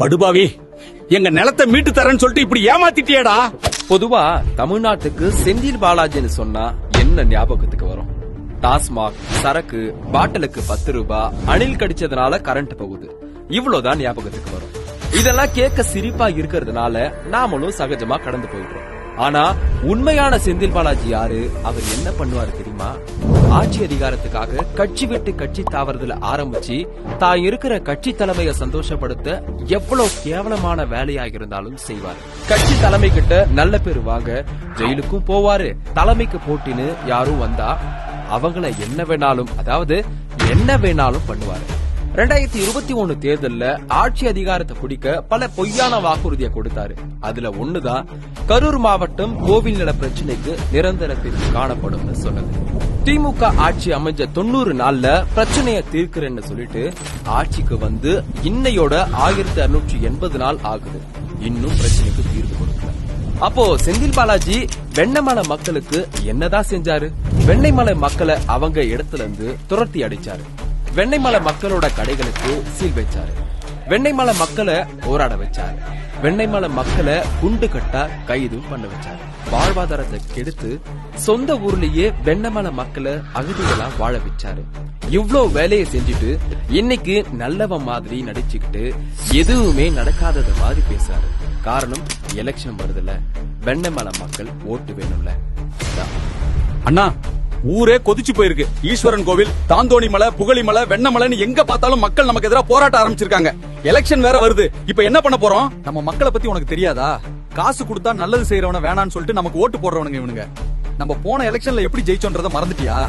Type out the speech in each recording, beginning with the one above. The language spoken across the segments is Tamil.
படுபாவி எங்க நிலத்தை மீட்டு தரேன்னு சொல்லிட்டு இப்படி ஏமாத்திட்டியடா? பொதுவா தமிழ்நாட்டுக்கு செந்தில் பாலாஜின்னு சொன்னா என்ன ஞாபகத்துக்கு வரும்? டாஸ்மாக் சரக்கு பாட்டிலுக்கு பத்து ரூபாய் அணில் கடிச்சதுனால கரண்ட் போகுது. இவ்வளவுதான் ஞாபகத்துக்கு வரும். இதெல்லாம் கேட்க சிரிப்பா இருக்கிறதுனால நாமளும் சகஜமா கடந்து போயிடுறோம். ஆனா உண்மையான செந்தில் பாலாஜி யாரு? அவர் என்ன பண்ணுவாரு தெரியுமா? ஆட்சி அதிகாரத்துக்காக கட்சி விட்டு கட்சி தாவறதுல ஆரம்பிச்சு தான் இருக்கிற கட்சி தலைமையை சந்தோஷப்படுத்த எவ்வளவு கேவலமான வேலையா இருந்தாலும் செய்வார். கட்சி தலைமை கிட்ட நல்ல பேர் வாங்க ஜெயிலுக்கும் போவாரு தலைமைக்கு போட்டின்னு யாரும் வந்தா அவங்கள என்ன வேணாலும் அதாவது என்ன வேணாலும் பண்ணுவாரு. ரெண்டாயிரத்தி இருபத்தி ஒன்னு தேர்தல்ல ஆட்சி அதிகாரத்தை பிடிக்க பல பொய்யான வாக்குறுதியை கொடுத்தாரு. அதுல ஒண்ணுதான் கரூர் மாவட்டம் கோவில் நில பிரச்சனைக்கு நிரந்தர தீர்வு காணப்படும்னு சொன்னது. திமுக ஆட்சி அமைஞ்ச தொண்ணூறு நாள்ல பிரச்சனையை தீர்க்கிறேன்னு சொல்லிட்டு ஆட்சிக்கு வந்து இன்னையோட ஆயிரத்தி அறுநூற்றி எண்பது நாள் ஆகுது. இன்னும் பிரச்சனைக்கு தீர்வு கொடுக்கல. அப்போ செந்தில் பாலாஜி வெண்ணமலை மக்களுக்கு என்னதான் செஞ்சாரு? வெண்ணைமலை மக்களை அவங்க இடத்துல இருந்து துரத்தி அடிச்சாரு. வெண்ணெய்மலை மக்களோட கடைகளுக்கு சீல் வச்சாரு. வெண்ணெய்மலை மக்களை போராட வச்சாரு. வெண்ணெய்மலை மக்களை குண்டு கட்டா கைதும் பண்ண வச்சாரு. வாழ்வாதாரத்தை கெடுத்து சொந்த ஊர்லயே வெண்ணமலை மக்களை அகதிகளா வாழ வச்சாரு. இவ்ளோ வேலையை செஞ்சுட்டு இன்னைக்கு நல்லவன் மாதிரி நடிச்சுக்கிட்டு எதுவுமே நடக்காதது மாதிரி பேசுறாரு காரணம் எலெக்ஷன் வருதுல. வெண்ணமலை மக்கள் ஓட்டு வேணும்ல. அண்ணா ஊரே கொதிச்சு போயிருக்கு. ஈஸ்வரன் கோவில் தாந்தோணி மலை புகழி மலை வெண்ணமலைன்னு எங்க பார்த்தாலும் மக்கள் நமக்கு எதிராக போராட்ட ஆரம்பிச்சிருக்காங்க. எலெக்ஷன் வேற வருது. இப்ப என்ன பண்ண போறோம்? நம்ம மக்களை பத்தி உனக்கு தெரியாதா? காசு கொடுத்தா நல்லது செய்யறவன வேணான்னு சொல்லிட்டு நமக்கு ஓட்டு போடுறவனுங்க இவனுங்க. நம்ம போன எலெக்ஷன்ல எப்படி ஜெயிச்சோன்றத மறந்துட்டியா?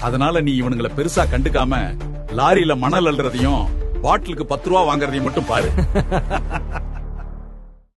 அதனால நீ இவனுங்களை பெருசா கண்டுக்காம லாரியில மணல் அள்ளுறதையும் பாட்டிலுக்கு பத்து ரூபா வாங்குறதையும் மட்டும் பாரு.